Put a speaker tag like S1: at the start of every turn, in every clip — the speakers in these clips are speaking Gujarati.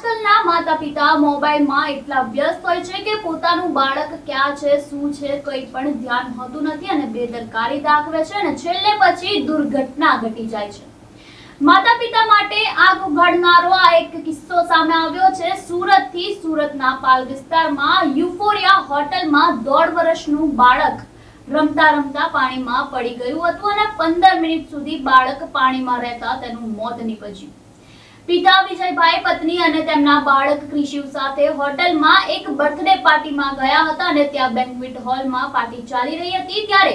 S1: આજકાલના માતા પિતા મોબાઈલમાં એટલા વ્યસ્ત હોય છે કે પોતાનું બાળક ક્યાં છે, શું છે, કંઈ પણ ધ્યાન હોતું નથી અને બેદરકારી દાખવે છે અને છેલ્લે પછી દુર્ઘટના ઘટી જાય છે. માતા પિતા માટે આગ ઉઘાડનારો આ એક કિસ્સો સામે આવ્યો છે. સુરતથી સુરતના પાલ વિસ્તારમાં યુફોરિયા હોટલમાં દોઢ વર્ષનું બાળક રમતા રમતા પાણીમાં પડી ગયું હતું અને પંદર મિનિટ સુધી બાળક પાણીમાં રહેતા તેનું મોત નીપજ્યું. પિતા વિજયભાઈ પત્ની અને તેમના બાળક ક્રિશિવ સાથે હોટલમાં એક બર્થડે પાર્ટીમાં ગયા હતા અને ત્યાં બેન્ક્વેટ હોલમાં પાર્ટી ચાલી રહી હતી ત્યારે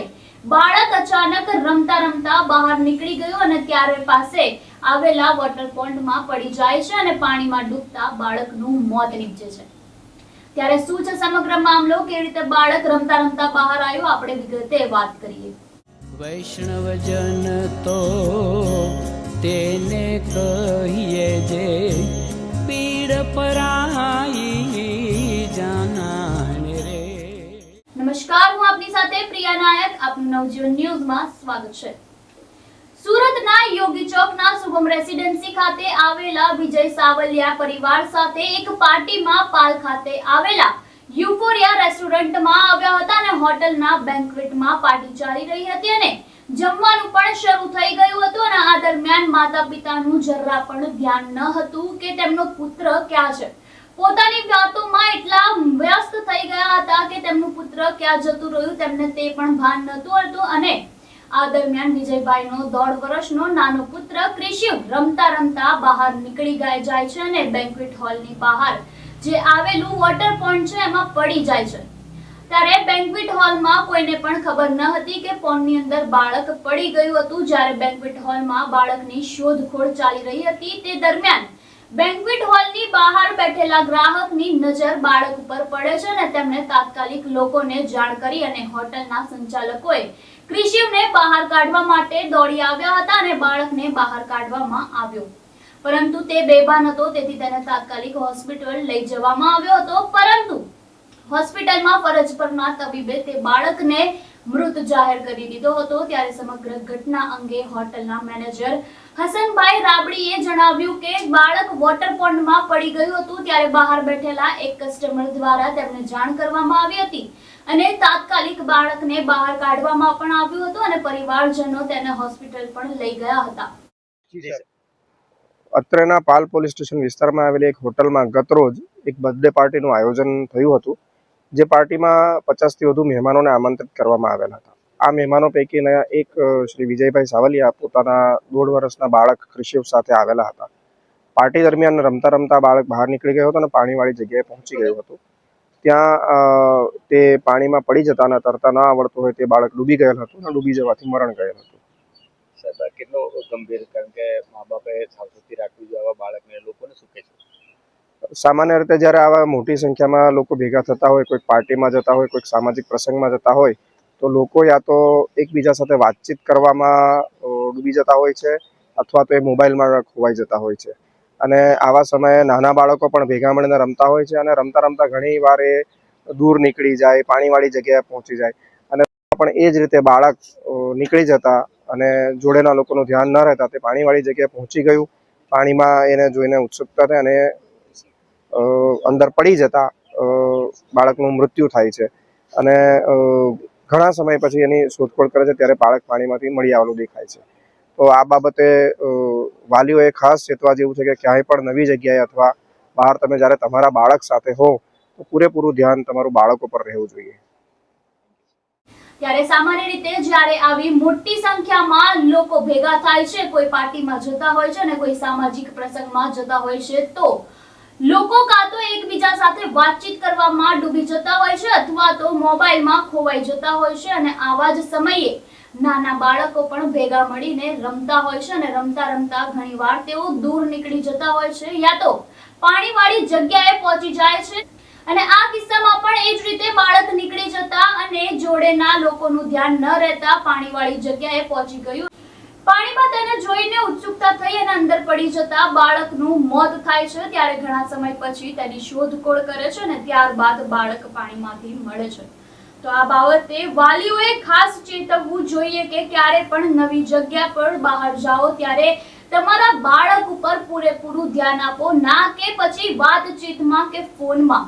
S1: બાળક અચાનક રમતા રમતા બહાર નીકળી ગયું અને ત્યારે પાસે આવેલા વોટર પોન્ડમાં પડી જાય છે અને પાણીમાં ડૂબતા બાળકનું મોત નીપજે છે. ત્યારે શું છે સમગ્ર મામલો કેવી રીતે બાળક રમતા રમતા બહાર આવ્યો, આપણે વિગતે વાત કરીએ.
S2: વૈષ્ણવજન તો તેને કહીએ જે પીડ પરાઈ જાનાને રે.
S1: નમસ્કાર, હું આપની સાથે પ્રિયા નાયક. આપનું નવજીવન ન્યૂઝમાં સ્વાગત છે. સુરતના યોગી ચોકના શુભમ રેસિડેન્સી ખાતે આવેલા વિજય સાવલિયા પરિવાર સાથે એક પાર્ટીમાં પાલ ખાતે આવેલા યુફોરિયા રેસ્ટોરન્ટમાં આવ્યા હતા અને હોટલના બેન્ક્વેટમાં પાર્ટી ચાલી રહી હતી અને જમવાનું પણ શરૂ થઈ ગયું હતું અને આ દરમિયાન માતા પિતાનું જરા પણ ધ્યાન ન હતું કે તેમનો પુત્ર ક્યાં છે. પોતાની વાતોમાં એટલા વ્યસ્ત થઈ ગયા હતા કે તેમનું પુત્ર ક્યાં જતું રહ્યું તેમને તે પણ ભાન નહોતું હતું અને આ દરમિયાન વિજયભાઈનો દોઢ વર્ષનો નાનો પુત્ર ક્રિશિવ રમતા રમતા બહાર નીકળી ગયા જાય છે અને બેન્ક્વેટ હોલની બહાર જે આવેલું વોટર પોઈન્ટ છે એમાં પડી જાય છે. ત્યારે બેન્ક્વિટ હોલમાં કોઈને પણ ખબર ન હતી કે પોનની અંદર બાળક પડી ગયું હતું. જ્યારે બેન્ક્વિટ હોલમાં બાળકની શોધખોળ ચાલી રહી હતી તે દરમિયાન બેન્ક્વિટ હોલની બહાર બેઠેલા ગ્રાહકની નજર બાળક ઉપર પડે છે અને તેમણે તાત્કાલિક લોકોને જાણ કરી અને હોટલના સંચાલકોએ ક્રિશિવને બહાર કાઢવા માટે દોડી આવ્યા હતા અને બાળકને બહાર કાઢવામાં આવ્યો. પરંતુ તે બેભાન હતો, તેથી તેને તાત્કાલિક હોસ્પિટલ લઈ જવામાં આવ્યો હતો. પરંતુ હોસ્પિટલમાં ફરજ પરના તબીબે તે બાળકને મૃત જાહેર કરી દીધો હતો. ત્યારે સમગ્ર ઘટના અંગે હોટલના મેનેજર હસનભાઈ રાબડીએ જણાવ્યું કે બાળક વોટર પોન્ડમાં પડી ગયું હતું. ત્યારે બહાર બેઠેલા એક કસ્ટમર દ્વારા તેમને જાણ કરવામાં આવી હતી અને તાત્કાલિક બાળકને બહાર કાઢવામાં પણ આવ્યું હતું અને પરિવારજનો તેને હોસ્પિટલ પણ લઈ ગયા હતા.
S3: અત્રેના પાલ પોલીસ સ્ટેશન વિસ્તારમાં આવેલી એક હોટલમાં ગતરોજ એક બર્થડે પાર્ટીનું આયોજન થયું હતું. જે પાર્ટીમાં પચાસથી વધુ મહેમાનોને આમંત્રિત કરવામાં આવેલા હતા. આ મહેમાનો પૈકીના એક શ્રી વિજયભાઈ સાવલિયા પોતાના દોઢ વર્ષના બાળક ક્રિશિવ સાથે આવેલા હતા. પાર્ટી દરમિયાન રમતા રમતા બાળક બહાર નીકળી ગયો હતો અને પાણીવાળી જગ્યાએ પહોંચી ગયું હતું. ત્યાં તે પાણીમાં પડી જતા અને તરતા ન આવડતું હોય તે બાળક ડૂબી ગયેલ હતું અને ડૂબી જવાથી મરણ ગયેલ હતું.
S4: સાહેબ કેટલો ગંભીર કારણ કે મા બાપે સાવચેતી રાખવી જોઈએ આવા બાળકને લોકોને શું કહેશો?
S3: સામાન્ય રીતે જ્યારે આવા મોટી સંખ્યામાં લોકો ભેગા થતા હોય, કોઈક પાર્ટીમાં જતા હોય, કોઈક સામાજિક પ્રસંગમાં જતા હોય, તો લોકો યા તો એકબીજા સાથે વાતચીત કરવામાં ડૂબી જતા હોય છે અથવા તો એ મોબાઈલમાં ખોવાઈ જતા હોય છે. અને આવા સમયે નાના બાળકો પણ ભેગા મળીને રમતા હોય છે અને રમતા રમતા ઘણી વાર એ દૂર નીકળી જાય, પાણીવાળી જગ્યાએ પહોંચી જાય. અને પણ એ જ રીતે બાળક નીકળી જતા અને જોડેના લોકોનું ધ્યાન ન રહેતા તે પાણીવાળી જગ્યાએ પહોંચી ગયું. પાણીમાં એને જોઈને ઉત્સુકતા થઈ અને અંદર પડી જતા બાળકનું મૃત્યુ થાય છે. અને ઘણા સમય પછી એની શોધખોળ કરે છે, ત્યારે બાળક પાણીમાંથી મળી આવેલું દેખાય છે. તો આ બાબતે વાલીઓએ ખાસ ચેતવા જેવું છે કે ક્યાંય પણ નવી જગ્યાએ અથવા બહાર તમે જ્યારે તમારા બાળક સાથે હો તો પૂરેપૂરું ધ્યાન તમારું બાળકો પર રહેવું જોઈએ.
S1: ત્યારે સામાન્ય રીતે જ્યારે આવી મોટી સંખ્યામાં લોકો ભેગા થાય છે, કોઈ પાર્ટીમાં જતા હોય છે અને કોઈ સામાજિક પ્રસંગમાં જતા હોય છે, તો લોકો કાં તો એકબીજા સાથે વાતચીત કરવામાં ડૂબી જતા હોય છે અથવા તો મોબાઈલમાં ખોવાઈ જતા હોય છે અને આવા જ સમયે નાના બાળકો પણ ભેગા મળીને રમતા હોય છે અને રમતા રમતા ઘણીવાર તેઓ દૂર નીકળી જતા હોય છે યા તો પાણીવાળી જગ્યાએ પહોંચી જાય છે. અને આ કિસ્સામાં પણ એ જ રીતે બાળક નીકળી જતા અને જોડેના લોકોનું ધ્યાન ન રહેતા પાણીવાળી જગ્યાએ પહોંચી ગયું. પાણીમાં તેને જોઈને ઉત્સુકતા થઈ અને અંદર પડી જતા બાળકનું મોત થાય છે. ત્યારે ઘણા સમય પછી તેની શોધખોળ કરે છે અને ત્યારબાદ બાળક પાણીમાંથી મળે છે. તો આ બાબતે વાલીઓએ ખાસ ચેતવવું જોઈએ કે ક્યારે પણ નવી જગ્યા પર બહાર જાઓ, ત્યારે તમારા બાળક ઉપર પૂરેપૂરું ધ્યાન આપો, ના કે પછી વાતચીતમાં કે ફોનમાં.